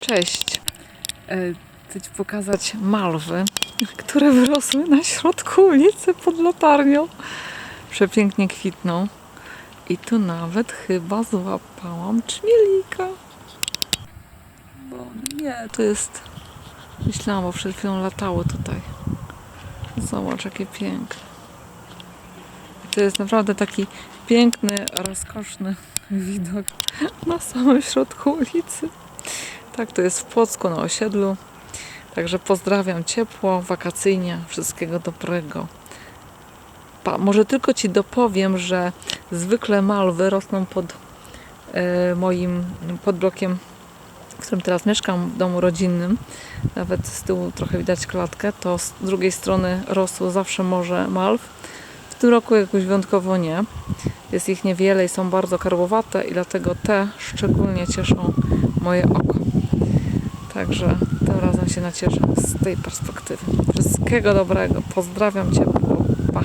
Cześć. E, Chcę Ci pokazać malwy, które wyrosły na środku ulicy pod latarnią. Przepięknie kwitną. I tu nawet chyba złapałam czmielika. Bo nie, to jest... Myślałam, bo przed chwilą latało tutaj. Zobacz, jakie piękne. I To jest naprawdę taki piękny, rozkoszny widok na samym środku ulicy. Tak, to jest w Płocku na osiedlu. Także pozdrawiam ciepło, wakacyjnie, wszystkiego dobrego. Pa, może tylko Ci dopowiem, że zwykle malwy rosną pod e, moim pod blokiem, w którym teraz mieszkam, w domu rodzinnym. Nawet z tyłu trochę widać klatkę. To z drugiej strony rosło zawsze morze malw. W tym roku jakoś wyjątkowo nie. Jest ich niewiele i są bardzo karłowate i dlatego te szczególnie cieszą moje oko. Także tym razem się nacieszę z tej perspektywy. Wszystkiego dobrego. Pozdrawiam Cię.